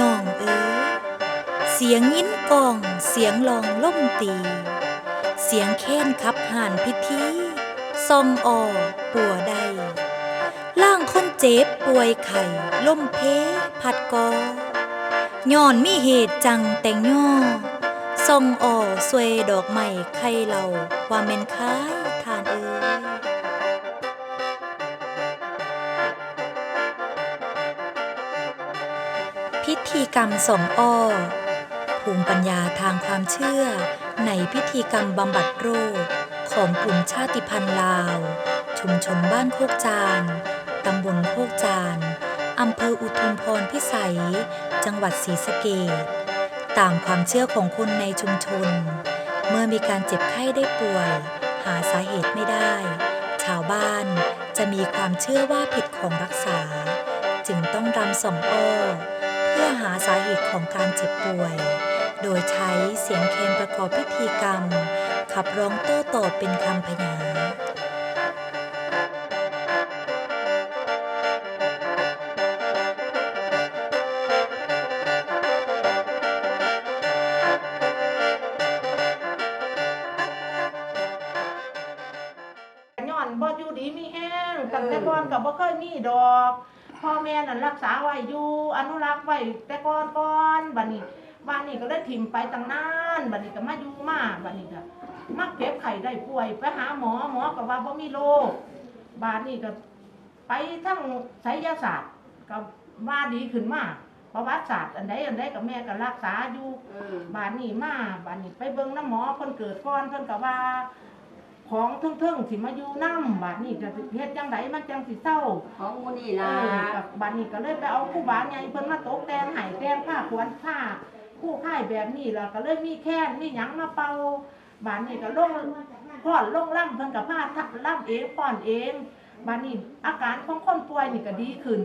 น้องเอ๋ยเสียงยิ้นกอง เสียงลองล่มตี เสียงแค้นขับห่านพิธีซองออปัวใดล่างคนเจ็บป่วยไข่ล่มเพพัดกอย้อนมีเหตุจังแต่งย่อซองออสวยดอกไม้ไข่เราว่าแม่นคาย พิธีกรรมสองอ้อ ภูมิปัญญาทางความเชื่อ ในพิธีกรรมบำบัดโรค ของกลุ่มชาติพันธุ์ลาว ชุมชนบ้านโคกจาน ตำบลโคกจานอำเภออุทุมพรพิสัย จังหวัดศรีสะเกษตามความเชื่อของคนในชุมชน เมื่อมีการเจ็บไข้ได้ป่วย หาสาเหตุไม่ได้ ชาวบ้านจะมีความเชื่อว่าผิดของรักษา จึงต้องรำสองอ้อ พื่อหาสาเหตุของการเจ็บป่วย โดยใช้เสียงเคนประกอบพิธีกรรม ขับร้องโต้ตอบเป็นคำพยาย้อนบ่อยู่ดีมีแห้งตั้งแต่ก่อนก็บ่เคยมีดอก พ่อแม่นั่นรักษาไว้อยู่อนุรักษ์ไว้แต่ก่อนก่อนบัดนี้บ้านนี้ก็เลยถิ่มไปตั้งนานบัดนี้ก็มาอยู่มาบัดนี้ก็มาเก็บไข้ได้ป่วยไปหาหมอหมอก็ว่าบ่มีโรคบาดนี้ก็ไปทั้งไสยศาสตร์ก็ว่าดีขึ้นมาประวัติศาสตร์อันใดอันใดก็แม่ก็รักษาอยู่บานนี้มาบานนี้ไปเบิ่งน้ำหมอเพิ่นเกิดก่อนเพิ่นก็ว่า ของเทิงๆสิมาอยู่น้ำบานนี้จะเฮ็ดจังไดมันจังสิเศร้าของมูนี่เอล่ะอกับบานนี้ก็เลยไปเอาคู่บาใหญ่เพิ่นมาตกแต่งให้แต่งผ้าขวนผ้าคู่ค่ายแบบนี้ล่ะก็เลยมีแค่นมีหยังมาเป่าบานนี้ก็ลงพ่อนลงล่ำเพิ่นก็ผ้าทับล่ำเองป้อนเองบานนี้อาการของคนป่วยนี่ก็ดีขึ้น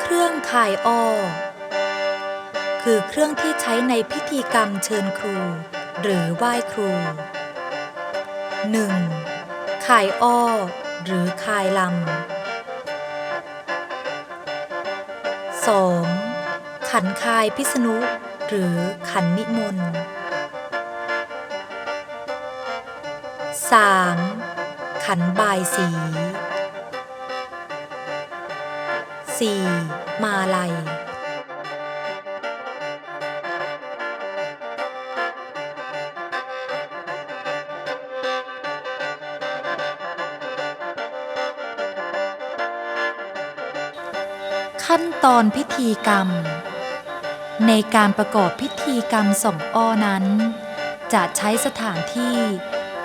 เครื่องข่ายอ้อคือเครื่องที่ใช้ในพิธีกรรมเชิญครู หรือไหว้ครู 1. ข่ายอ้อ หรือข่ายลำ 2. ขันคายพิษณุ หรือขันนิมนต์ 3. ขันบายสี 4. มาลัย ขั้นตอนพิธีกรรม ในการประกอบพิธีกรรมส่งอ้อนั้น จะใช้สถานที่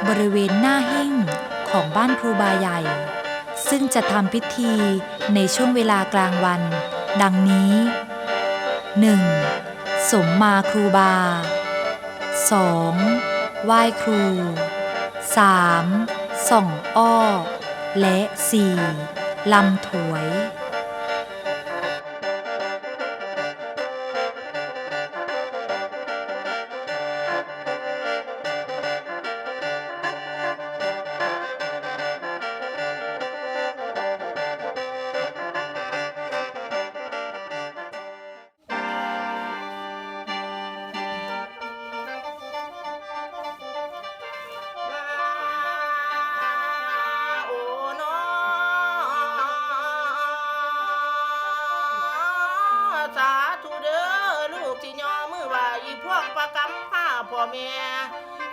บริเวณหน้าหิ้งของบ้านครูบาใหญ่ ซึ่งจะทำพิธีในช่วงเวลากลางวัน ดังนี้ 1. สมมาครูบา 2. ไหว้ครู 3. ส่องอ้อ และ 4. ลำถวย สาธุเด้อลูกที่ยอมือไหวพวกประกำผ้าพ่อแม่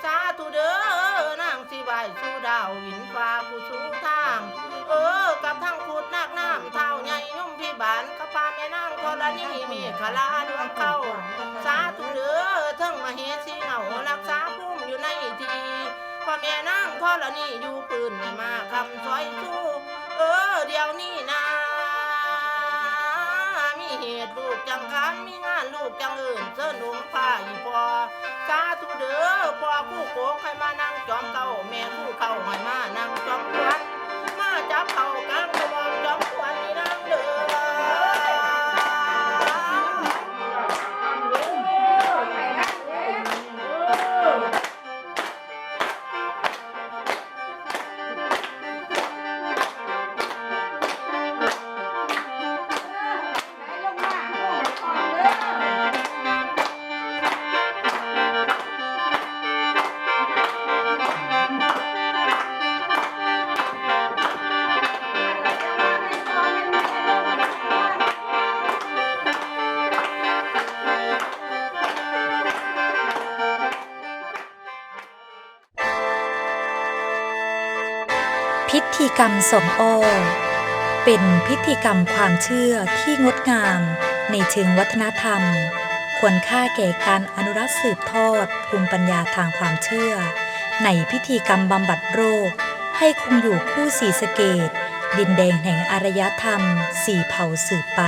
สาธุเด้อนางสิไหวสู่ดาวหินฟ้าผู้สูงทาง เออกับทั้งขุดนักน้ำเท่าใหญ่นุ่มพี่บานข้าพาแม่นางธรณีมีขลาดวงเข้า สาธุเด้อทั้งมาเฮสีเหงารักษาพุ่มอยู่ในทีพ่อแม่นางธรณีอยู่ปืนไม่มาคำซอยสู้เออเดี๋ยวนี้นะ เหตุลูกจังการมีงานลูกจังอื่นเสื้อหนุ่มผ้าอีพอสาธุเด้อพอคู่โกกใครมานั่งจอมเก่าแม่คู่เข่าหอยมานั่งจอมควันมาจับเข่ากลางตัว พิธีกรรมสมโอ เป็นพิธีกรรมความเชื่อที่งดงามในเชิงวัฒนธรรม ควรค่าแก่การอนุรักษ์สืบทอดภูมิปัญญาทางความเชื่อ ในพิธีกรรมบำบัดโรค ให้คงอยู่คู่สีสเกต ดินแดงแห่งอารยธรรมสี่เผ่าสืบไป